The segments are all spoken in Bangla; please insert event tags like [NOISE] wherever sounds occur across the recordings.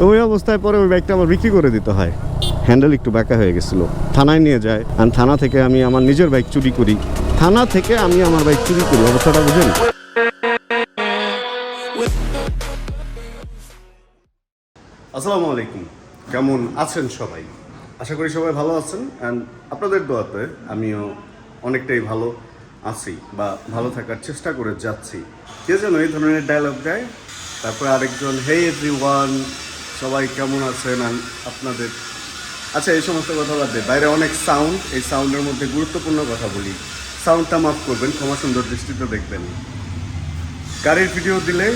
তো ওই অবস্থায় পরে ওই বাইকটা আমার বিক্রি করে দিতে হয়। হ্যান্ডেল একটু বাঁকা হয়ে গেছিল। থানায় নিয়ে যায়। আর থানা থেকে আমি আমার নিজের বাইক চুরি করি। থানা থেকে আমি আমার বাইক চুরি করি। অবস্থাটা বুঝেন? আসসালামু আলাইকুম। কেমন আছেন সবাই? আশা করি সবাই ভালো আছেন। অ্যান্ড আপনাদের দোয়াতে আমিও অনেকটাই ভালো আছি বা ভালো থাকার চেষ্টা করে যাচ্ছি। কে যেন এই ধরনের ডায়লগ দেয়। তারপরে আরেকজন হে এভরি ওয়ান সবাই কেমন আছেন আপনাদের? আচ্ছা এই সমস্ত কথা বাদ দিয়ে বাইরে অনেক সাউন্ড এই সাউন্ডের মধ্যে গুরুত্বপূর্ণ কথা বলি। সাউন্ডটা মাফ করবেন, ক্ষমা সুন্দর দৃষ্টিতে দেখবেন। গাড়ির ভিডিও দিলে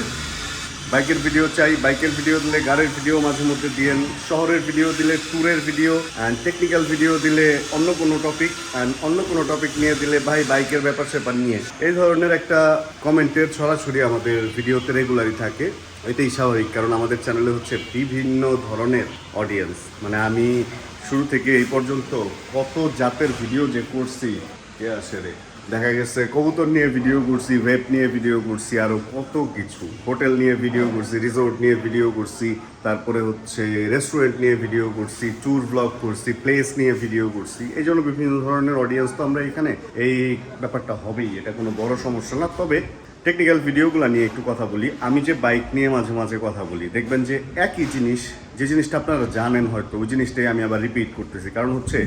বাইকের ভিডিও চাই, বাইকের ভিডিও দিলে, গাড়ির ভিডিও মাঝে মধ্যে দিয়েন, শহরের ভিডিও দিলে ট্যুরের ভিডিও অ্যান্ড টেকনিক্যাল ভিডিও দিলে অন্য কোনো টপিক অ্যান্ড অন্য কোনো টপিক নিয়ে দিলে ভাই বাইকের ব্যাপার স্যাপার নিয়ে। এই ধরনের একটা কমেন্টের ছড়াছড়ি আমাদের ভিডিওতে রেগুলারই থাকে। এটাই স্বাভাবিক, কারণ আমাদের চ্যানেলে হচ্ছে বিভিন্ন ধরনের অডিয়েন্স মানে আমি শুরু থেকে এই পর্যন্ত কত জাতের ভিডিও যে করছি, কে আসে রে? দেখা গেছে, কবুতর নিয়ে ভিডিও করছি ওয়েব নিয়ে ভিডিও করছি আরও কত কিছু। হোটেল নিয়ে ভিডিও করছি রিসোর্ট নিয়ে ভিডিও করছি, তারপরে হচ্ছে রেস্টুরেন্ট নিয়ে ভিডিও করছি ট্যুর ব্লগ করছি প্লেস নিয়ে ভিডিও করছি। এই জন্য বিভিন্ন ধরনের অডিয়েন্স তো আমরা এখানে। এই ব্যাপারটা হবেই, এটা কোনো বড় সমস্যা না। তবে টেকনিক্যাল ভিডিওগুলো নিয়ে একটু কথা বলি। আমি যে বাইক নিয়ে মাঝে মাঝে কথা বলি, দেখবেন যে একই জিনিস যে জিনিসটা আপনারা জানেন হয়তো, ওই জিনিসটাই আমি আবার রিপিট করতেছি। কারণ হচ্ছে,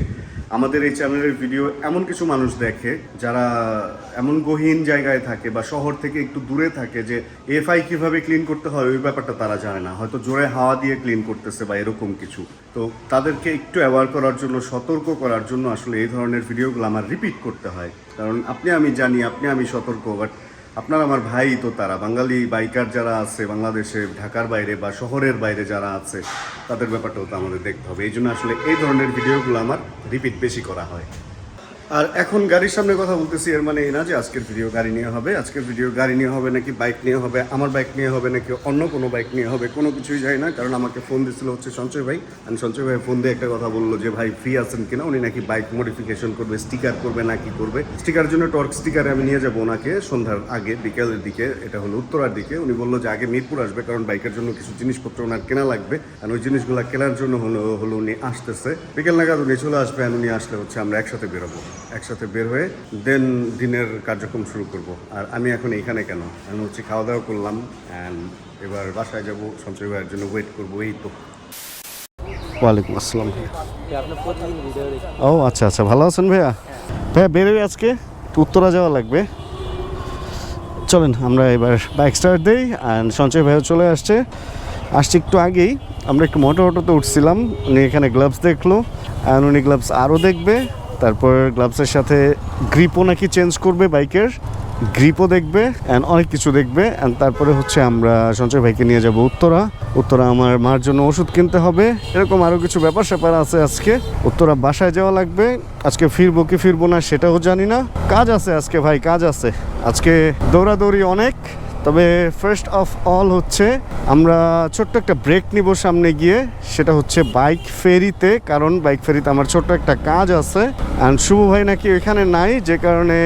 আমাদের এই চ্যানেলের ভিডিও এমন কিছু মানুষ দেখে, যারা এমন গহীন জায়গায় থাকে বা শহর থেকে একটু দূরে থাকে যে এফআই কীভাবে ক্লিন করতে হয়, ওই ব্যাপারটা তারা জানে না। হয়তো জোরে হাওয়া দিয়ে ক্লিন করতেছে বা এরকম কিছু। তো তাদেরকে একটু অ্যাওয়ার করার জন্য, সতর্ক করার জন্য আসলে এই ধরনের ভিডিওগুলো আমার রিপিট করতে হয়। কারণ আপনি আমি জানি, আপনি আমি সতর্ক বাট আপনার আমার ভাই তো তারা, বাঙালি বাইকার যারা আছে বাংলাদেশে, ঢাকার বাইরে বা শহরের বাইরে যারা আছে, তাদের ব্যাপারটাও তো আমাদের দেখতে হবে। এই জন্য আসলে এই ধরনের ভিডিওগুলো আমার রিপিট বেশি করা হয়। আর এখন গাড়ির সামনে কথা বলতেছি, এর মানে এই না যে আজকের ভিডিও গাড়ি নিয়ে হবে। আজকের ভিডিও গাড়ি নিয়ে হবে নাকি বাইক নিয়ে হবে, আমার বাইক নিয়ে হবে নাকি অন্য কোনো বাইক নিয়ে হবে, কোনো কিছুই যায় না। কারণ আমাকে ফোন দিছিল হচ্ছে সঞ্চয় ভাই। আমি সঞ্চয় ভাই ফোন দিয়ে একটা কথা বলল যে, ভাই ফ্রি আছেন কিনা? উনি নাকি বাইক মডিফিকেশন করবে স্টিকার করবে নাকি করবে? স্টিকার জন্য টর্ক স্টিকারে আমি নিয়ে যাব ওনাকে সন্ধ্যার আগে, বিকেলের দিকে, এটা হলো উত্তরার দিকে। উনি বলল যে, আগে মিরপুর আসবে, কারণ বাইকের জন্য কিছু জিনিসপত্র ওনার কেনা লাগবে। আর ওই জিনিসগুলো কেনার জন্য হলো হলো উনি আসতেছে। বিকেল নাগাদ উনি চলে আসবে উনি আসলে হচ্ছে আমরা একসাথে বেরোবো। একসাথে বের হয়ে দেন দিনের কার্যক্রম শুরু করব। আর আমি এখন এখানে কেন? আমি হচ্ছে খাওয়া দাওয়া করলাম অ্যান্ড এবার বাসায় যাব সঞ্চয় ভাইয়ের জন্য ওয়েট করব এই তো। ওয়ালাইকুম আসসালাম। ও আচ্ছা আচ্ছা ভালো আছেন ভাইয়া? ভাইয়া বেরোই আজকে উত্তরা যাওয়া লাগবে। চলেন আমরা এবার বাইক স্টার্ট দিই অ্যান্ড সঞ্চয় ভাইও চলে আসছে। আসছে একটু আগেই। আমরা একটু মোটো অটোতে উঠছিলাম উনি এখানে গ্লাভস দেখল অ্যান্ড উনি গ্লাভস আরও দেখবে। তারপর গ্লাভসের সাথে গ্রিপও নাকি চেঞ্জ করবে বাইকের। গ্রিপও দেখবে অ্যান্ড অনেক কিছু দেখবে। অ্যান্ড তারপরে হচ্ছে আমরা সঞ্চয় ভাইকে নিয়ে যাব উত্তরা। উত্তরা আমার মার জন্য ওষুধ কিনতে হবে। এরকম আরও কিছু ব্যাপার স্যাপার আছে আজকে। উত্তরা বাসায় যাওয়া লাগবে। আজকে ফিরবো কি ফিরবো না সেটাও জানি না। কাজ আছে আজকে ভাই, কাজ আছে। আজকে দৌড়াদৌড়ি অনেক। তবে ফার্স্ট অফ অল হচ্ছে, আমরা ছোট্ট একটা ব্রেক নিব সামনে গিয়ে, সেটা হচ্ছে বাইক ফেরিতে কারণ বাইক ফেরিতে আমার ছোট্ট একটা কাজ আছে। অ্যান্ড শুভ ভাই নাকি ওইখানে নাই, যে কারণে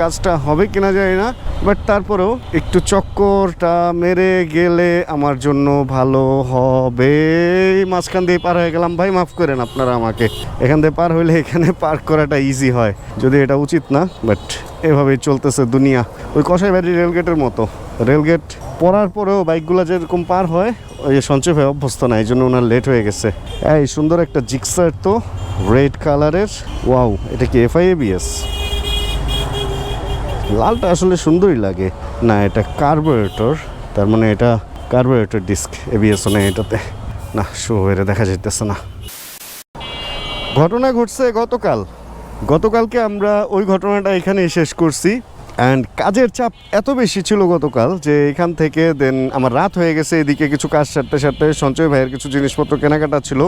কাজটা হবে কিনা জানি না বাট তারপরেও একটু চক্করটা মেরে গেলে আমার জন্য ভালো হবে। মাঝখান দিয়ে পার হয়ে গেলাম, ভাই মাফ করেন আপনারা আমাকে। এখান দিয়ে পার হইলে এখানে পার্ক করাটা ইজি হয়, যদি এটা উচিত না বাট এভাবেই চলতেছে দুনিয়া। ওই কষাই বাড়ি রেলগেটের মতো। রেলগেট পড়ার পরেও বাইকগুলো যেরকম পার হয়, ওই সঞ্চয় ভাই অভ্যস্ত না এই জন্য ওনার লেট হয়ে গেছে। এই সুন্দর একটা জিক্সার তো রেড কালারের ওয়াও এটা কি এফআইএবিএস লালটা আসলে সুন্দরই লাগে। না, এটা কার্বোরেটর তার মানে এটা কার্বোরেটর ডিস্ক এবিএস নেই এটাতে। না শো এটা দেখা যাইতেছে না। ঘটনা ঘটছে গতকাল। গতকালকে আমরা ওই ঘটনাটা এখানে শেষ করছি। অ্যান্ড কাজের চাপ এত বেশি ছিল গতকাল যে এখান থেকে দেন আমার রাত হয়ে গেছে এদিকে কিছু কাজ সারতে সারতে সঞ্চয় ভাইয়ের কিছু জিনিসপত্র কেনাকাটা ছিল।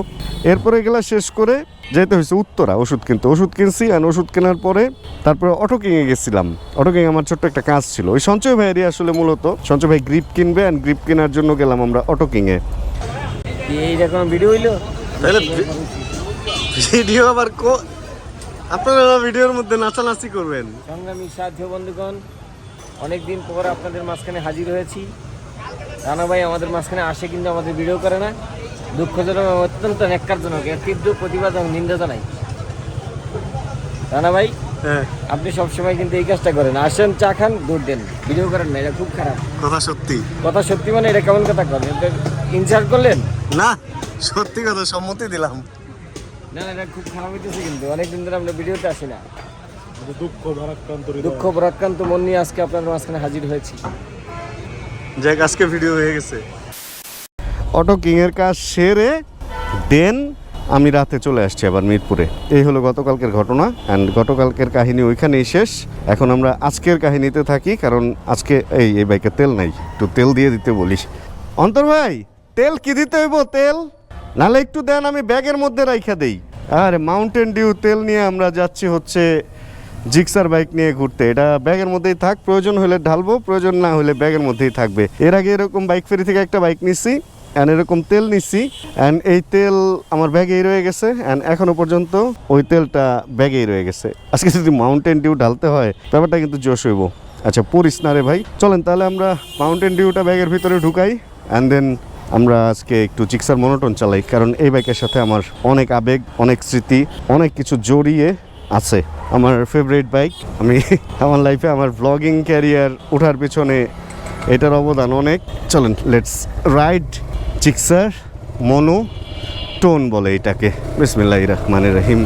এরপরে গেলা শেষ করে যেতে হয়েছে উত্তরা ওষুধ কিনতে। ওষুধ কিনছি অ্যান্ড ওষুধ কেনার পরে তারপরে অটো কিংয়ে গেছিলাম। অটো কিং আমার ছোট্ট একটা কাজ ছিল। ওই সঞ্চয় ভাইয়েরই আসলে মূলত সঞ্চয় ভাই গ্রিপ কিনবে অ্যান্ড গ্রিপ কেনার জন্য গেলাম আমরা অটো কিংয়ে এইরকম ভিডিও হইল? ভিডিও আবার কো আপনারা ভিডিওর মধ্যে নাচানাচি করবেন। সংগ্রামী সাধ্য বন্ধুগণ অনেক দিন পর আপনাদের মাঝখানে হাজির হয়েছি। রানা ভাই আমাদের মাঝখানে আসে কিন্তু আমাদের ভিডিও করে না। দুঃখজনক অত্যন্ত ন্যাক্কারজনক। এর তীব্র প্রতিবাদ এবং নিন্দা জানাই। রানা ভাই হ্যাঁ। আপনি সবসময় কিন্তু এই কাজটা করেন। আসেন চা খান দৌড় দেন। ভিডিও করেন না এটা খুব খারাপ। কথা সত্যি। কথা সত্যি মানে এটা কেমন কথা করেন ইনসার্ট করলেন? না সত্যি কথা সম্মতি দিলাম। না না এটা খুব খারাপ হইতেছে কিন্তু। অনেকদিন ধরে আমরা ভিডিওতে আসি না। দুঃখ ভারাক্রান্ত দুঃখ পরাক্রান্ত মন নিয়ে আজকে আপনার মাঝখানে হাজির হয়েছি। যাক আজকে ভিডিও হয়ে গেছে। অটো কিং এর কাজ সেরে দেন আমি রাতে চলে আসছি আবার মিরপুরে। এই হলো গতকালকের ঘটনা অ্যান্ড গতকালকের কাহিনী ওইখানেই শেষ। এখন আমরা আজকের কাহিনীতে থাকি কারণ আজকে এই এই বাইকে তেল নাই। একটু তেল দিয়ে দিতে বলিস। অন্তর ভাই তেল কি দিতে হইব? তেল? নাহলে একটু দেন, আমি ব্যাগের মধ্যে রাইখা দেই। আরে মাউন্টেন ডিউ তেল নিয়ে আমরা যাচ্ছি হচ্ছে জিক্সার বাইক নিয়ে ঘুরতে। এটা ব্যাগের মধ্যেই থাক, প্রয়োজন হলে ঢালবো, প্রয়োজন না হলে ব্যাগের মধ্যেই থাকবে। এর আগে এরকম বাইক ফেরি থেকে একটা বাইক নিচ্ছি অ্যান্ড এরকম তেল নিচ্ছি অ্যান্ড এই তেল আমার ব্যাগেই রয়ে গেছে অ্যান্ড এখনও পর্যন্ত ওই তেলটা ব্যাগেই রয়ে গেছে। আজকে যদি মাউন্টেন ডিউ ঢালতে হয়, ব্যাপারটা কিন্তু জোশ হইব। আচ্ছা পড়িস না রে ভাই। চলেন, তাহলে আমরা মাউন্টেন ডিউটা ব্যাগের ভিতরে ঢুকাই অ্যান্ড দেন আমরা আজকে একটু জিক্সার মনোটন চালাই, কারণ এই বাইকের সাথে আমার অনেক আবেগ, অনেক স্মৃতি, অনেক কিছু জড়িয়ে আছে। আমার ফেভারিট বাইক আমি [LAUGHS] আমার লাইফে আমার ব্লগিং ক্যারিয়ার ওঠার পেছনে এটার অবদান অনেক। চলেন let's ride Gixxer monotone বলে এটাকে। বিসমিল্লাহ রহমানের রহিম।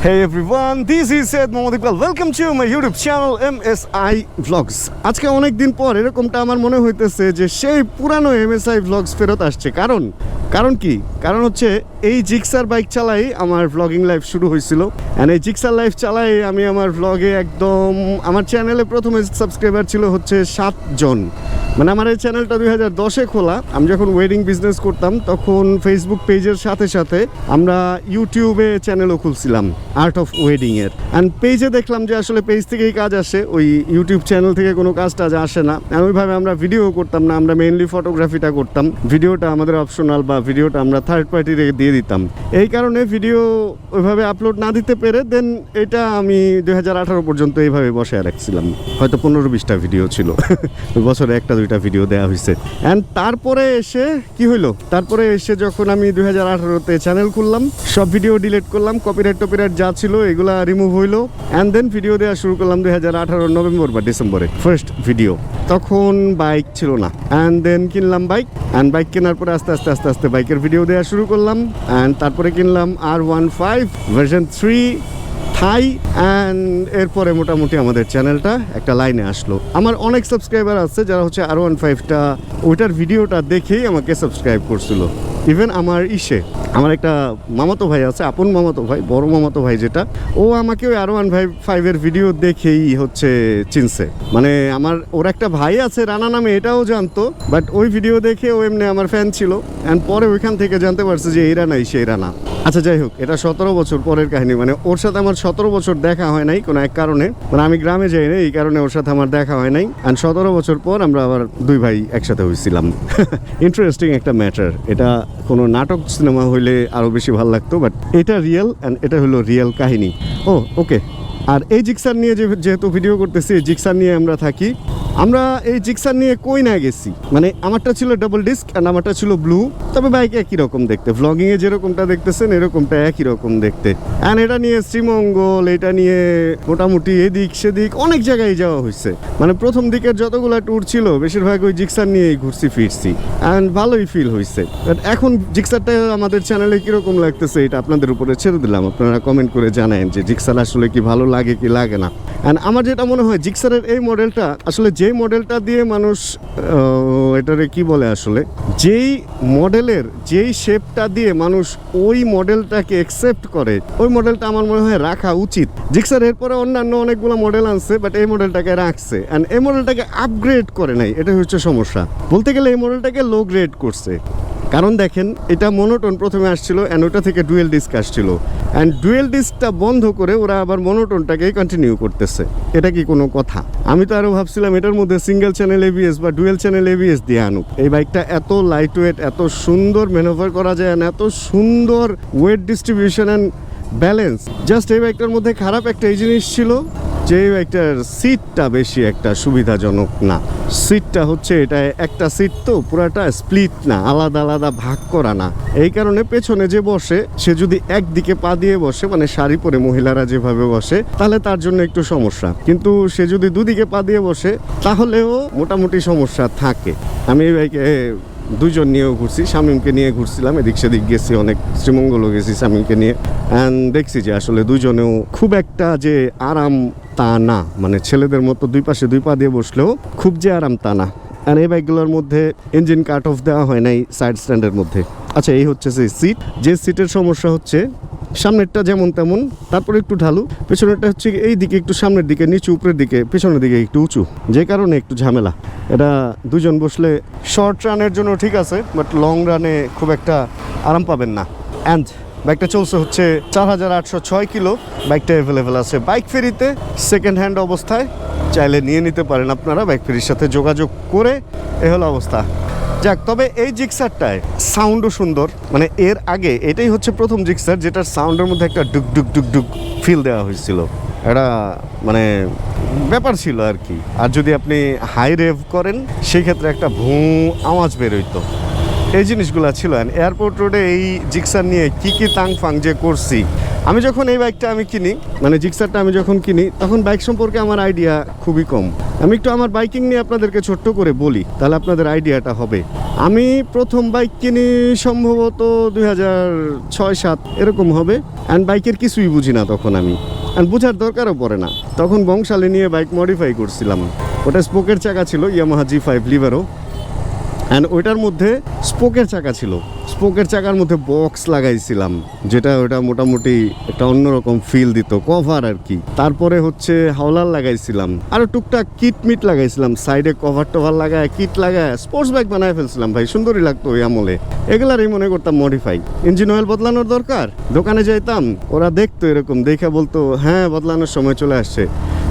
Hey everyone, this is Said Mohammad Iqbal. Welcome to my YouTube channel MSI Vlogs. আজকে অনেক দিন পর এরকমটা আমার মনে হইতেছে যে সেই পুরানো MSI Vlogs ফেরত আসছে কারণ কারণ কি কারণ হচ্ছে এই জিক্সার বাইক চালাই আমার ভ্লগিং লাইফ শুরু হয়েছিল অ্যান্ড এই জিক্সার লাইফ চালাই আমি আমার ভ্লগে একদম আমার চ্যানেলে প্রথমে সাবস্ক্রাইবার ছিল হচ্ছে সাতজন মানে আমার এই চ্যানেলটা দুই হাজার দশে খোলা। আমি যখন ওয়েডিং বিজনেস করতাম, তখন ফেসবুক পেজের সাথে সাথে আমরা ইউটিউবে চ্যানেলও খুলছিলাম আর্ট অফ ওয়েডিং এর। অ্যান্ড পেজে দেখলাম যে আসলে পেজ থেকেই কাজ আসে, ওই ইউটিউব চ্যানেল থেকে কোনো কাজ টাজ আসে না। ওইভাবে আমরা ভিডিও করতাম না, আমরা মেইনলি ফটোগ্রাফিটা করতাম। ভিডিওটা আমাদের অপশনাল বা ভিডিওটা আমরা থার্ড পার্টি রেখে দিয়ে দিতাম। এই কারণে ভিডিও ওইভাবে আপলোড না দিতে পেরে দেন এটা আমি দুই পর্যন্ত এইভাবে বসে রাখছিলাম। হয়তো পনেরো বিশটা ভিডিও ছিল। [LAUGHS] বছরে একটা দুইটা ভিডিও দেওয়া হয়েছে অ্যান্ড তারপরে এসে কি হইল? তারপরে এসে যখন আমি দুই হাজার আঠারোতে চ্যানেল খুললাম, সব ভিডিও ডিলিট করলাম কপিরাইট টপিরাইট যা ছিল এগুলা রিমুভ হইল। অ্যান্ড দেন ভিডিও দেওয়া শুরু করলাম দুই হাজার আঠারো নভেম্বর বা ডিসেম্বরে ফার্স্ট ভিডিও তখন বাইক ছিল না। অ্যান্ড দেন কিনলাম বাইক অ্যান্ড বাইক কেনার পরে আস্তে আস্তে আস্তে আস্তে বাইকের ভিডিও দেওয়া শুরু করলাম। অ্যান্ড তারপরে কিনলাম R one five version three Thai and এরপরে মোটামুটি আমাদের চ্যানেলটা একটা লাইনে আসলো। আমার অনেক সাবস্ক্রাইবার আছে যারা হচ্ছে আর ওয়ান ফাইভটা ওইটার ভিডিওটা দেখেই আমাকে সাবস্ক্রাইব করছিল। ইভেন আমার ইসে, আমার একটা মামাতো ভাই আছে, আপন মামাতো ভাই, বড় মামাতো ভাই যেটা, ও আমাকে ওই আর ওয়ান ফাইভ ফাইভের ভিডিও দেখেই হচ্ছে চিনছে। মানে আমার, ওর একটা ভাই আছে, রানা নামে, এটাও জানতো বাট ওই ভিডিও দেখে ও এমনি আমার ফ্যান ছিল অ্যান্ড পরে ওইখান থেকে জানতে পারছে যে এই রানাই সেই রানা। আচ্ছা যাই হোক, এটা সতেরো বছর পরের কাহিনী মানে ওর সাথে আমার সতেরো বছর দেখা হয় নাই কোনো এক কারণে মানে আমি গ্রামে যাই না এই কারণে ওর সাথে আমার দেখা হয় নাই অ্যান্ড সতেরো বছর পর আমরা আবার দুই ভাই একসাথে হয়েছিলাম। [LAUGHS] ইন্টারেস্টিং একটা ম্যাটার এটা কোনো নাটক সিনেমা হইলে আরও বেশি ভালো লাগতো বাট এটা রিয়েল অ্যান্ড এটা হলো রিয়েল কাহিনী। ও ওকে আর এই জিক্সার নিয়ে যেহেতু ভিডিও করতেছি জিক্সার নিয়ে আমরা থাকি। আমরা এই জিক্সার নিয়ে কই না গেছি? মানে আমারটা ছিল ডাবল ডিস্ক অ্যান্ড আমারটা ছিল ব্লু তবে বাইক একই রকম দেখতে। ভ্লগিংয়ে যেরকমটা দেখতেছেন, এরকমটা একই রকম দেখতে। অ্যান্ড এটা নিয়ে শ্রীমঙ্গল, এটা নিয়ে মোটামুটি এদিক সেদিক অনেক জায়গায় যাওয়া হয়েছে। মানে প্রথম দিকের যতগুলো ট্যুর ছিল, বেশিরভাগ ওই জিক্সার নিয়েই ঘুরছি, ফিরছি। অ্যান্ড ভালোই ফিল হয়েছে। বাট এখন জিক্সারটা আমাদের চ্যানেলে কীরকম লাগতেছে, এটা আপনাদের উপরে ছেড়ে দিলাম। আপনারা কমেন্ট করে জানান যে জিক্সার আসলে কি ভালো লাগে, কি লাগে না। অ্যান্ড আমার যেটা মনে হয়, জিক্সারের এই মডেলটা আসলে যে মডেলটা দিয়ে মানুষ এটারে কি বলে আসলে? যেই মডেলের, যেই শেপটা দিয়ে মানুষ ওই মডেলটাকে অ্যাকসেপ্ট করে, ওই মডেলটা আমার মনে হয় রাখা উচিত। জিক্সার এরপরে অন্যান্য অনেকগুলো মডেল আনছে বাট এই মডেলটাকে রাখছে। অ্যান্ড এই মডেলটাকে আপগ্রেড করে নাই এটা হচ্ছে সমস্যা। বলতে গেলে এই মডেলটাকে লো গ্রেড করছে। কারণ দেখেন, এটা মনোটন প্রথমে আসছিল অ্যান্ড ওটা থেকে ডুয়েল ডিস্ক আসছিল। অ্যান্ড ডুয়েল ডিস্কটা বন্ধ করে ওরা আবার মনোটনটাকে কন্টিনিউ করতেছে। এটা কি কোনো কথা? আমি তো আরও ভাবছিলাম, এটার মধ্যে সিঙ্গেল চ্যানেল এবিএস বা ডুয়েল চ্যানেল এবিএস দিয়ে আনুক। এই বাইকটা এত লাইট ওয়েট এত সুন্দর ম্যানোভার করা যায় এত সুন্দর weight distribution and balance just এই বাইকটার মধ্যে খারাপ একটা এই জিনিস ছিল যে এই বাইকটার সিটটা বেশি একটা সুবিধাজনক না। সিটটা হচ্ছে এটা একটা সিট তো, পুরাটা স্প্লিট না, আলাদা আলাদা ভাগ করা না। এই কারণে পেছনে যে বসে, সে যদি একদিকে পা দিয়ে বসে মানে শাড়ি পরে মহিলারা যেভাবে বসে, তাহলে তার জন্য একটু সমস্যা। কিন্তু সে যদি দুদিকে পা দিয়ে বসে, তাহলেও মোটামুটি সমস্যা থাকে। আমি এই বাইকে দুজন নিয়েও ঘুরছি, শামীমকে নিয়ে ঘুরছিলাম, এদিক সেদিক গেছি, অনেক শ্রীমঙ্গলও গেছি শামীমকে নিয়ে। অ্যান্ড দেখছি যে আসলে দুজনেও খুব একটা যে আরাম তা না মানে ছেলেদের মতো দুই পাশে দুই পা দিয়ে বসলেও খুব যে আরাম তা না। আর এই বাইকগুলোর মধ্যে ইঞ্জিন কাট অফ দেওয়া হয় নাই সাইড স্ট্যান্ডের মধ্যে। আচ্ছা এই হচ্ছে সেই সিট যে সিটের সমস্যা হচ্ছে সামনেরটা যেমন তেমন, তারপরে একটু ঢালু। পেছনেরটা হচ্ছে এই দিকে একটু সামনের দিকে, নিচু উপরের দিকে, পেছনের দিকে একটু উঁচু। যে কারণে একটু ঝামেলা। এটা দুজন বসলে শর্ট রানের জন্য ঠিক আছে বাট লং রানে খুব একটা আরাম পাবেন না। অ্যান্ড বাইকটা চলছে হচ্ছে চার হাজার আটশো ছয় কিলো। বাইকটা অ্যাভেলেবেল আছে বাইক ফেরিতে সেকেন্ড হ্যান্ড অবস্থায়। চাইলে নিয়ে নিতে পারেন আপনারা বাইক ফেরির সাথে যোগাযোগ করে। এ হলো অবস্থা। যাক, তবে এই জিক্সারটায় সাউন্ডও সুন্দর। মানে এর আগে এটাই হচ্ছে প্রথম জিক্সার যেটার সাউন্ডের মধ্যে একটা ডুক ডুক ডুক ডুক ফিল দেওয়া হয়েছিল। এটা মানে ব্যাপার ছিল আর কি। আর যদি আপনি হাই রেভ করেন সেই ক্ষেত্রে একটা ভূ, আওয়াজ বেরোইতো। এই জিনিসগুলো ছিল। এয়ারপোর্ট রোডে এই জিক্সার নিয়ে কি কি তাং ফাং যে করছি আমি যখন এই বাইকটা আমি কিনি মানে জিক্সারটা আমি যখন কিনি, তখন বাইক সম্পর্কে আমার আইডিয়া খুবই কম। আমি একটু আমার বাইকিং নিয়ে আপনাদেরকে ছোট্ট করে বলি, তাহলে আপনাদের আইডিয়াটা হবে। আমি প্রথম বাইক কিনি সম্ভবত দুই হাজার ছয় সাত, এরকম হবে। অ্যান্ড বাইকের কিছুই বুঝি না তখন আমি। অ্যান্ড বোঝার দরকারও পড়ে না। তখন বংশালী নিয়ে বাইক মডিফাই করছিলাম। ওটা স্পোকের চাকা ছিল ইয়ামাহা জি ফাইভ লিভারও অ্যান্ড ওইটার মধ্যে স্পোকের চাকা ছিল। স্পোকের চাকার মধ্যে বক্স লাগাইছিলাম, যেটা ওটা মোটামুটি একটা অন্যরকম ফিল দিত কভার আর কি। তারপরে হচ্ছে হাওলার লাগাইছিলাম আরও টুকটাক কিট মিট লাগাইছিলাম সাইডে কভার টভার লাগায় কিট লাগায় স্পোর্টস বাইক বানায় ফেলছিলাম ভাই, সুন্দরই লাগতো ওই আমলে। এগুলারই মনে করতাম মডিফাই ইঞ্জিন অয়েল বদলানোর দরকার? দোকানে যাইতাম, ওরা দেখতো এরকম, দেখে বলতো হ্যাঁ বদলানোর সময় চলে আসছে।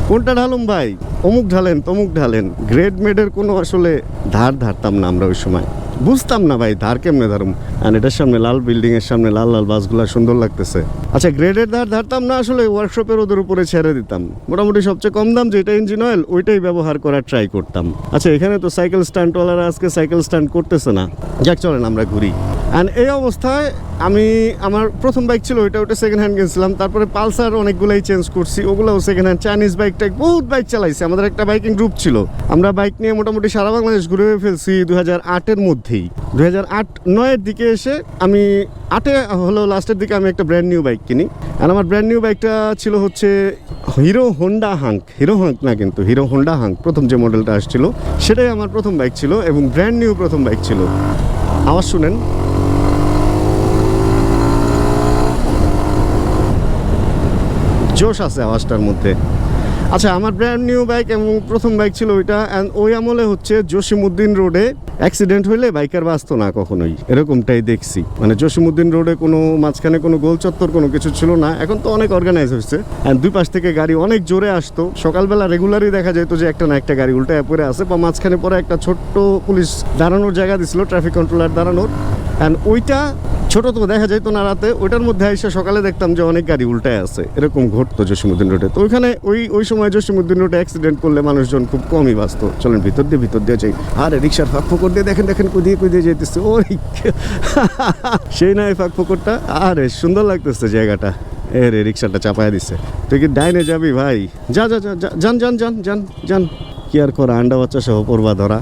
কোনটা ঢালুম ভাই? অমুক ঢালেন, তমুক ঢালেন। গ্রেড মেডের কোনো আসলে ধার ধারতাম না আমরা ওই সময়। বুঝতাম না ভাই, ধার কেমনে ধারুম আর এটার সামনে লাল বিল্ডিং এর সামনে লাল লাল বাসগুলো সুন্দর লাগতেছে। আচ্ছা গ্রেডের ধার ধারতাম না, আসলে ওয়ার্কশপের ওদের উপরে ছেড়ে দিতাম। মোটামুটি সবচেয়ে কম দাম যেটা ইঞ্জিন অয়েল ওইটাই ব্যবহার করার ট্রাই করতাম। আচ্ছা এখানে তো সাইকেল স্ট্যান্ডওয়ালারা আজকে সাইকেল স্ট্যান্ড করতেছে না। যাক, চলেন আমরা ঘুরি। অ্যান্ড এই অবস্থায় আমি, আমার প্রথম বাইক ছিল, ওইটা ওটা সেকেন্ড হ্যান্ড কিনছিলাম। তারপরে পালসার অনেকগুলাই চেঞ্জ করছি, ওগুলোও সেকেন্ড হ্যান্ড চাইনিজ বাইক বহুত বাইক চালাইছি, আমাদের একটা বাইকিং গ্রুপ ছিল। আমরা বাইক নিয়ে মোটামুটি সারা বাংলাদেশ ঘুরে ফেলছি দু হাজার আটের মধ্যেই দু হাজার আট নয়ের দিকে এসে আমি আটে হলো লাস্টের দিকে আমি একটা ব্র্যান্ড নিউ বাইক কিনি। আর আমার ব্র্যান্ড নিউ বাইকটা ছিল হচ্ছে Hero Honda Hunk Hero Hunk না কিন্তু হিরো হোন্ডা হাঙ্ক প্রথম যে মডেলটা আসছিল, সেটাই আমার প্রথম বাইক ছিল এবং ব্র্যান্ড নিউ প্রথম বাইক ছিল। আওয়াজ শুনেন। জোশ আছে আওয়াজটার মধ্যে। আচ্ছা আমার ব্র্যান্ড নিউ বাইক এবং প্রথম বাইক ছিল ওইটা অ্যান্ড ওই আমলে হচ্ছে জসিমুদ্দিন রোডে অ্যাক্সিডেন্ট হইলে বাইকার বাঁচতো না কখনোই। এরকমটাই দেখছি। মানে জসিমুদ্দিন রোডে কোনো, মাঝখানে কোনো গোল চত্বর কোনো কিছু ছিল না। এখন তো অনেক অর্গানাইজ হয়েছে। অ্যান্ড দুই পাশ থেকে গাড়ি অনেক জোরে আসতো। সকালবেলা রেগুলারই দেখা যেত যে একটা না একটা গাড়ি উল্টায় পড়ে আছে বা মাঝখানে পরে একটা ছোট্ট পুলিশ দাঁড়ানোর জায়গা দিছিল ট্রাফিক কন্ট্রোলার দাঁড়ানোর। অ্যান্ড ওইটা ছোট তো দেখা যেত না রাতে, ওইটার মধ্যে এসে সকালে দেখতাম যে অনেক গাড়ি উল্টায় আছে। এরকম ঘটতো জসিমুদ্দিন রোডে। তো ওইখানে ওই ওই সময় জসিমুদ্দিন রোডে অ্যাক্সিডেন্ট করলে মানুষজন খুব কমই বাঁচতো। চলেন ভিতর দিয়ে ভিতর দিয়ে যাই। আরে রিক্সার ফাঁক ফোকর দিয়ে দেখেন দেখেন, কুদিয়ে কুদিয়ে যেতেছে ওই [LAUGHS] সেই নয় ফাঁক ফোকরটা। আরে সুন্দর লাগতেছে জায়গাটা। এ রে রিক্সাটা চাপায় দিছে। তুই কি ডাইনে যাবি ভাই? যা যা যা, যান যান যান যান যান। কি আর করা, আন্ডা বাচ্চা সহ পড়বা ধরা।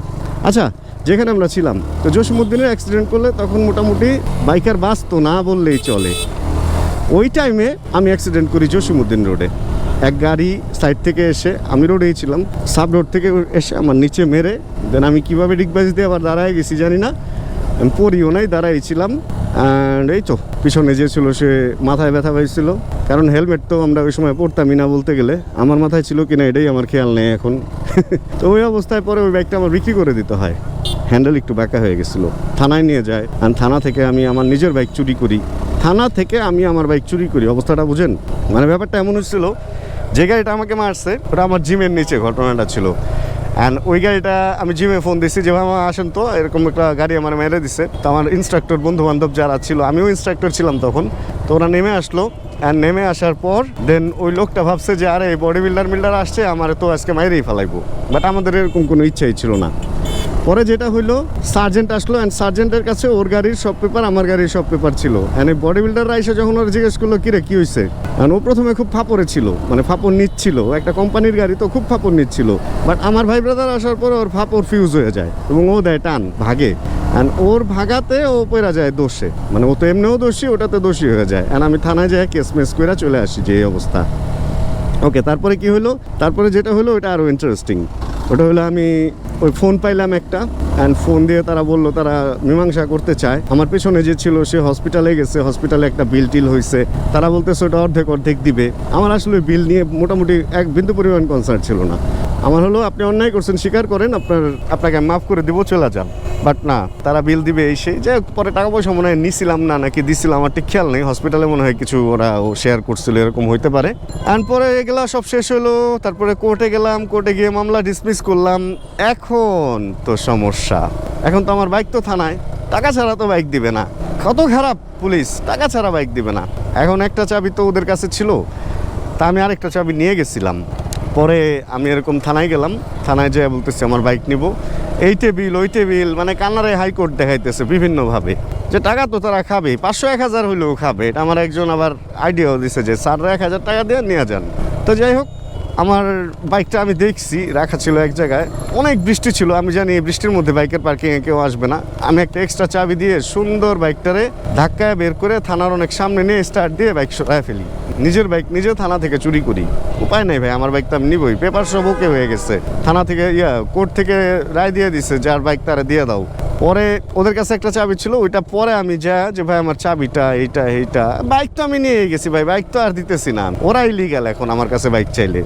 আচ্ছা যেখানে আমরা ছিলাম। তো জসিমুদ্দিনের অ্যাক্সিডেন্ট করলে তখন মোটামুটি বাইকার বাস তো না বললেই চলে। ওই টাইমে আমি অ্যাক্সিডেন্ট করি জসিমুদ্দিন রোডে এক গাড়ি সাইড থেকে এসে আমি রোডেই ছিলাম। সাব রোড থেকে এসে আমার নিচে মেরে দেন আমি কীভাবে ডিগবাজ দিয়ে আবার দাঁড়ায় গেছি জানি না। আমি পড়িও নাই, দাঁড়াই ছিলাম। অ্যান্ড এই তো, পিছনে যে ছিল সে মাথায় ব্যথা পাইছিল। কারণ হেলমেট তো আমরা ওই সময় পড়তামই না বলতে গেলে। আমার মাথায় ছিল কিনা এটাই আমার খেয়াল নেই এখন। [LAUGHS] তো ওই অবস্থায় পরে ওই ব্যাগটা আমার বিক্রি করে দিতে হয়। হ্যান্ডেল একটু ব্যাকা হয়ে গেছিল। থানায় নিয়ে যায় আর থানা থেকে আমি আমার নিজের বাইক চুরি করি। থানা থেকে আমি আমার বাইক চুরি করি, অবস্থাটা বুঝেন? মানে ব্যাপারটা এমন হচ্ছিল যে গাড়িটা আমাকে মারছে, ওটা আমার জিমের নিচে ঘটনাটা ছিল। অ্যান্ড ওই গাড়িটা আমি জিমে ফোন দিছি, যে মামা আসেন তো। এরকম একটা গাড়ি আমার মেরে দিছে। তো আমার ইনস্ট্রাক্টর বন্ধু বান্ধব যারা ছিল, আমিও ইনস্ট্রাক্টর ছিলাম তখন। তো ওরা নেমে আসলো অ্যান্ড নেমে আসার পর দেন ওই লোকটা ভাবছে যে, আরে বডি বিল্ডার মিল্ডার আসছে, আমার তো আজকে মাইরেই ফেলাইবো। বাট আমাদের এরকম কোনো ইচ্ছাই ছিল না। পরে যেটা হইল সার্জেন্ট আসলো অ্যান্ড সার্জেন্টের কাছে ওর গাড়ির সব পেপার আমার গাড়ির সব পেপার ছিল। অ্যান্ড এই বডি বিল্ডাররা এসে যখন ওরা জিজ্ঞেস করল কিরে কি হয়েছে অ্যান্ড ও প্রথমে খুব ফাপড়ে ছিল মানে ফাপড় নিচ্ছিল। একটা কোম্পানির গাড়ি তো খুব ফাপড় নিচ্ছিল। বাট আমার ভাই ব্রাদার আসার পরে ওর ফাপড় ফিউজ হয়ে যায় এবং ও দেয় টান, ভাগে। অ্যান্ড ওর ভাগাতে ও পেরা যায় দোষে। মানে ও তো এমনিও দোষী, ওটাতে দোষী হয়ে যায়। অ্যান্ড আমি থানায় যাই কেস মেস করে চলে আসি, যে এই অবস্থা। ওকে তারপরে কি হলো তারপরে যেটা হলো ওটা আরও ইন্টারেস্টিং ওটা হলো আমি ওই ফোন পাইলাম একটা অ্যান্ড ফোন দিয়ে তারা বলল তারা মীমাংসা করতে চায়। আমার পেছনে যে ছিল সে হসপিটালে গেছে হসপিটালে একটা বিল টিল হয়েছে তারা বলতেছে ওটা অর্ধেক অর্ধেক দিবে। আমার আসলে বিল নিয়ে মোটামুটি এক বিন্দু পরিমাণ কনসার্ট ছিল না। আমার হলো, আপনি অন্যায় করছেন, স্বীকার করেন, আপনার, আপনাকে মাফ করে দিব, চলে যান। বাট না, তারা বিল দিবে এই সেই যে পরে টাকা পয়সা মনে হয় নিছিলাম না, নাকি দিছিলাম, আমার ঠিক খেয়াল নেই। হসপিটালে মনে হয় কিছু ওরা ও শেয়ার করছিল, এরকম হইতে পারে। অ্যান্ড পরে এগুলা সব শেষ হলো তারপরে কোর্টে গেলাম কোর্টে গিয়ে মামলা ডিসমিস করলাম। এখন তো সমস্যা। এখন তো আমার বাইক তো থানায়, টাকা ছাড়া তো বাইক দিবে না। কত খারাপ পুলিশ, টাকা ছাড়া বাইক দিবে না। এখন একটা চাবি তো ওদের কাছে ছিল, তা আমি আরেকটা চাবি নিয়ে গেছিলাম। পরে আমি এরকম থানায় গেলাম, থানায় যেয়ে বলতেছি, আমার বাইক নিব। এই টেবিল, ওই টেবিল মানে কানারে হাইকোর্ট দেখাইতেছে বিভিন্নভাবে। যে টাকা তো তারা খাবে, পাঁচশো এক হাজার হইলেও খাবে। আমার একজন আবার আইডিয়াও দিছে যে, স্যাররা এক হাজার টাকা দিয়ে নিয়ে যান। তো যাই হোক আমার বাইকটা আমি দেখছি, রাখা ছিল এক জায়গায়। অনেক বৃষ্টি ছিল, আমি জানি এই বৃষ্টির মধ্যে বাইকের পার্কিংয়ে কেউ আসবে না। আমি একটা এক্সট্রা চাবি দিয়ে সুন্দর বাইকটারে ধাক্কায় বের করে থানার অনেক সামনে নিয়ে স্টার্ট দিয়ে বাইক সরায় ফেলি। নিজের বাইক নিজে থানা থেকে চুরি করি। উপায় নাই ভাই, আমার বাইক তো আমি নিবই। পেপার সব ওকে হয়ে গেছে। থানা থেকে, ইয়া কোর্ট থেকে রায় দিয়ে দিছে, যার বাইক তারা দিয়ে দাও। পরে ওদের কাছে একটা চাবি ছিল, ওইটা পরে আমি যা, যে ভাই আমার চাবিটা, এইটা এইটা, বাইক তো আমি নিয়ে গেছি ভাই, বাইক তো আর দিতেছি না। ওরাই লিগাল এখন আমার কাছে বাইক চাইলে।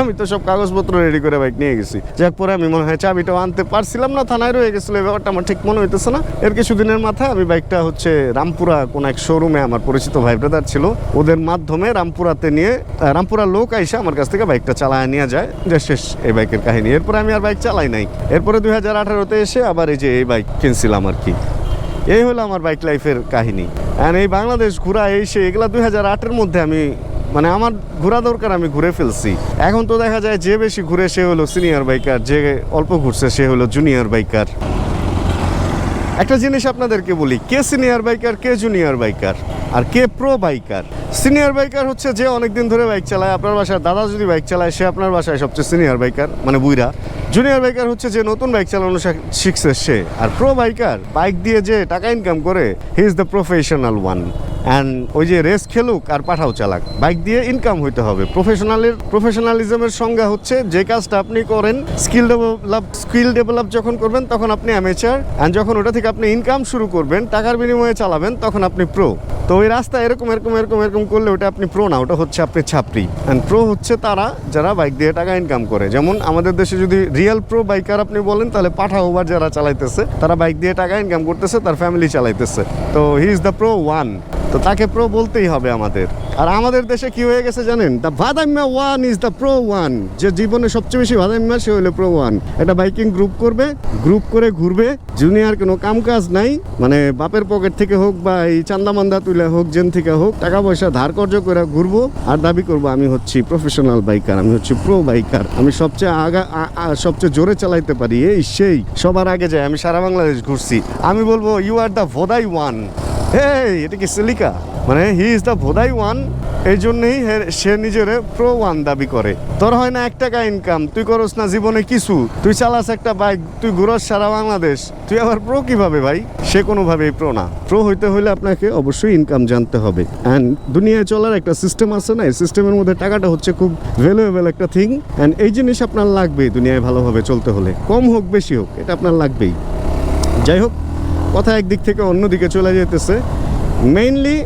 আমি তো সব কাগজপত্র রেডি করে বাইক নিয়ে গেছি। যাক পরে আমি মনে হয় চাবিটাও আনতে পারছিলাম না থানায় রয়ে গেছিল। এই ব্যাপারটা আমার ঠিক মনে হইতেছে না। এর কিছুদিনের মাথায় আমি বাইকটা হচ্ছে রামপুরা কোন এক শোরুমে আমার পরিচিত ভাই ব্রাদার ছিল। ওদের মাধ্যমে রামপুরাতে নিয়ে আহ, রামপুরা লোক আইসা আমার কাছ থেকে বাইকটা চালায় নিয়ে যায়। যে শেষ এই বাইকের কাহিনী। এরপরে আমি আর বাইক চালাই নাই। এরপরে দুই হাজার আঠারোতে এসে আবার এই যে এই বাইক কিনছিলাম আর কি। এই হলো আমার বাইক লাইফের কাহিনী। এই বাংলাদেশ ঘোরা এই সে এগুলা দুই হাজার আটের মধ্যে আমি মানে আমার ঘোরা দরকার, আমি ঘুরে ফেলছি। এখন তো দেখা যায় যে বেশি ঘুরে সে হলো সিনিয়র বাইকার যে অল্প ঘুরছে সে হলো জুনিয়র বাইকার একটা জিনিস আপনাদেরকে বলি, কে সিনিয়র বাইকার কে জুনিয়র বাইকার আর কে প্রো বাইকার সিনিয়র বাইকার হচ্ছে যে অনেকদিন ধরে বাইক চালায়, আপনার বাসায় দাদা যদি বাইক চালায়, সে আপনার বাসায় সবচেয়ে সিনিয়র বাইকার মানে বুইরা। জুনিয়র বাইকার হচ্ছে যে নতুন বাইক চালানো শিখছে সে, আর প্রো বাইকার বাইক দিয়ে যে টাকা ইনকাম করে he is the professional one and ওই যে রেস খেলুক আর পাঠাও চালাক বাইক দিয়ে ইনকাম হইতে হবে। প্রফেশনালের প্রফেশনালিজমের সংজ্ঞা হচ্ছে যে কাজটা আপনি করেন স্কিল ডেভেলপ স্কিল ডেভেলপ যখন করবেন, তখন আপনি অ্যামেচার অ্যান্ড যখন ওটা থেকে আপনি ইনকাম শুরু করবেন, টাকার বিনিময়ে চালাবেন, তখন আপনি প্রো তো ওই রাস্তা এরকম এরকম এরকম এরকম করলে ওটা আপনি প্রো না, ওটা হচ্ছে আপনি ছাপরি অ্যান্ড প্রো হচ্ছে তারা যারা বাইক দিয়ে টাকা ইনকাম করে। যেমন আমাদের দেশে যদি রিয়েল প্রো বাইকার আপনি বলেন, তাহলে পাঠা ওভার যারা চালাইতেছে, তারা বাইক দিয়ে টাকা ইনকাম করতেছে, তার ফ্যামিলি চালাইতেছে। তো he is the pro one তো তাকে প্রো বলতেই হবে আমাদের। আর আমাদের দেশে কি হয়ে গেছে জানেন? The ভাদাম্যা one is the pro one যে জীবনে সবচেয়ে বেশি ভাদাম্যা সে হলো প্রো ওয়ান একটা বাইকিং গ্রুপ করবে গ্রুপ করে ঘুরবে। জুনিয়র কোনো কাম কাজ নাই। মানে বাপের পকেট থেকে হোক বা এই চান্দা মান্দা তুলে হোক জেন থেকে হোক টাকা পয়সা ধার কর্য করে ঘুরবো। আর দাবি করব, আমি হচ্ছি প্রফেশনাল বাইকার আমি হচ্ছি প্রো বাইকার আমি সবচেয়ে আগা সবচেয়ে জোরে চালাইতে পারি, এই সেই। সবার আগে যাই আমি সারা বাংলাদেশ ঘুরছি। আমি বলব ইউ আর দ্য ভোদাই ওয়ান হেই এটা কি সিলিকা? মানে হি ইজ দ্য ভোদাই ওয়ান এই জন্যই সে নিজের প্রো ওয়ান দাবি করে। তোর হয় না এক টাকা ইনকাম তুই করস না জীবনে কিছু, তুই চালাস একটা বাইক তুই ঘুরস সারা বাংলাদেশ, তুই আবার প্রো কীভাবে ভাই? সে কোনোভাবেই প্রো না। প্রো হইতে হলে আপনাকে অবশ্যই ইনকাম জানতে হবে। অ্যান্ড দুনিয়ায় চলার একটা সিস্টেম আছে না, এই সিস্টেমের মধ্যে টাকাটা হচ্ছে খুব ভ্যালুয়েবল একটা থিং অ্যান্ড এই জিনিস আপনার লাগবেই দুনিয়ায় ভালোভাবে চলতে হলে। কম হোক, বেশি হোক, এটা আপনার লাগবেই। যাই হোক কথা একদিক থেকে অন্যদিকে চলে যেতেছে। মেইনলি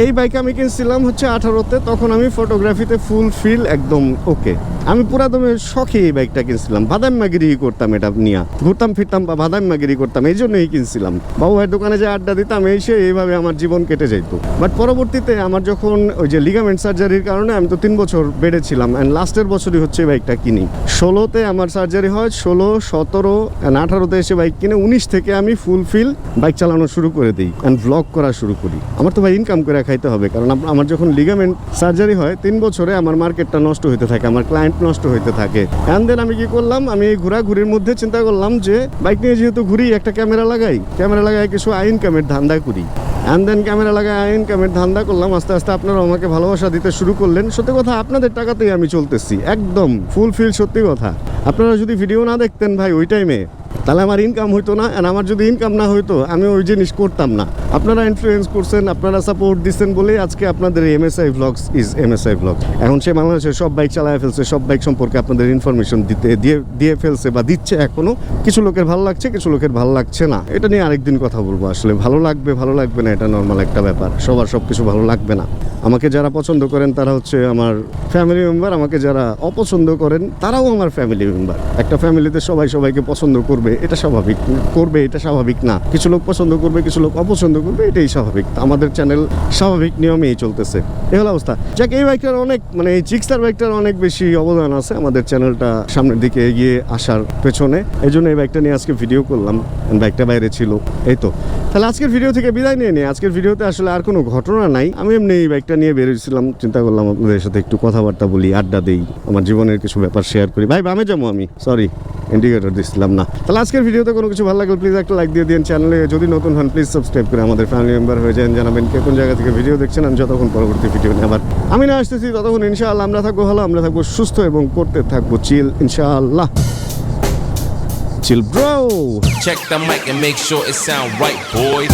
এই বাইক আমি কিনছিলাম হচ্ছে আঠারোতে, তখন আমি ফটোগ্রাফিতে ফুল ফিল একদম ওকে আমি পুরাদমে শখে এই বাইকটা কিনছিলাম। বাদাম মাগিরি করতাম এটা নিয়ে। ঘুরতাম, ফিরতাম, বা বাদাম মাগিরি করতাম, এই জন্যই কিনছিলাম। বাবু ভাই দোকানে যে আড্ডা দিতাম এসে এইভাবে আমার জীবন কেটে যেত বাট পরবর্তীতে আমার যখন ওই যে লিগামেন্ট সার্জারির কারণে আমি তো তিন বছর বেড়েছিলাম অ্যান্ড লাস্টের বছরই হচ্ছে এই বাইকটা কিনি। ষোলোতে আমার সার্জারি হয়, ষোলো, সতেরো অ্যান্ড আঠারোতে এসে বাইক কিনে, উনিশ থেকে আমি ফুলফিল বাইক চালানো শুরু করে দিই অ্যান্ড ব্লগ করা শুরু করি। আমার তো ভাই ইনকাম করে খাইতে হবে। কারণ আমার যখন লিগামেন্ট সার্জারি হয়, তিন বছরে আমার মার্কেটটা নষ্ট হতে থাকে, আমার ক্লায়েন্ট নষ্ট হইতে থাকে। অ্যান্ড দেন আমি কি করলাম, আমি এই ঘোরাঘুরির মধ্যে চিন্তা করলাম যে বাইক নিয়ে যেহেতু ঘুরি, একটা ক্যামেরা লাগাই। ক্যামেরা লাগাই কিছু ইনকামের ধান্দা করি। অ্যান্ড দেন ক্যামেরা লাগায় ইনকামের ধান্দা করলাম, আস্তে আস্তে আপনারা আমাকে ভালোবাসা দিতে শুরু করলেন। সত্যি কথা, আপনাদের টাকাতেই আমি চলতেছি, একদম ফুলফিল সত্যি কথা। আপনারা যদি ভিডিও না দেখতেন ভাই, ওই টাইমে তাহলে আমার ইনকাম হইতো না আর আমার যদি ইনকাম না হইতো, আমি ওই জিনিস করতাম না। আপনারা ইনফ্লুয়েন্স করছেন, আপনারা সাপোর্ট দিচ্ছেন বলেই আজকে আপনাদের M S I vlogs is M S I vlog এখন সে বাংলাদেশের সব বাইক চালায় ফেলছে, সব বাইক সম্পর্কে আপনাদের ইনফরমেশন দিতে, দিয়ে দিয়ে ফেলছে বা দিচ্ছে এখনও কিছু লোকের ভালো লাগছে, কিছু লোকের ভালো লাগছে না। এটা নিয়ে আরেকদিন কথা বলব আসলে। ভালো লাগবে ভালো লাগবে না, এটা নর্মাল একটা ব্যাপার। সবার সব কিছু ভালো লাগবে না। আমাকে যারা পছন্দ করেন, তারা হচ্ছে আমার ফ্যামিলি মেম্বার আমাকে যারা অপছন্দ করেন, তারাও আমার ফ্যামিলি মেম্বার একটা ফ্যামিলিতে সবাই সবাইকে পছন্দ করবে। এটা স্বাভাবিক। করবে, এটা স্বাভাবিক না। কিছু লোক পছন্দ করবে, কিছু লোক অপছন্দ করবে, এটাই স্বাভাবিক। আমাদের চ্যানেল স্বাভাবিক নিয়মেই চলতেছে। এই হলো অবস্থা। যাক, এই বাইকটার অনেক মানে এই জিক্সার বাইকটার অনেক বেশি অবদান আছে আমাদের চ্যানেলটা সামনের দিকে এগিয়ে আসার পেছনে। এই জন্য এই বাইকটা নিয়ে আজকে ভিডিও করলাম। বাইকটা বাইরে ছিল। এই তো। তাহলে আজকের ভিডিও থেকে বিদায় নিয়ে নিই। আজকের ভিডিওতে আসলে আর কোনো ঘটনা নাই। আমি এমনি এই বাইকটা নিয়ে বেরিয়েছিলাম। চিন্তা করলাম আপনাদের সাথে একটু কথাবার্তা বলি, আড্ডা দিই, আমার জীবনের কিছু ব্যাপার শেয়ার করি। ভাই, বামে যাব আমি। সরি ইন্ডিকেটর দিচ্ছিলাম না। তাহলে আজকের ভিডিওতে কোনো কিছু ভালো লাগলে প্লিজ একটা লাইক দিয়ে দিন চ্যানেলে যদি নতুন হন প্লিজ সাবস্ক্রাইব করে আমাদের ফ্যামিলি মেম্বার হয়ে যান। জানাবেন কে কোন জায়গা থেকে ভিডিও দেখছেন। আমি যতক্ষণ পরবর্তী ভিডিও নিয়ে আবার আমি না আসতেছি ততক্ষণ ইনশাআল্লাহ আমরা থাকব ভালো আমরা থাকব সুস্থ এবং করতে থাকব চিল ইনশাআল্লাহ। Chill bro Check the mic and make sure it sound right, boys.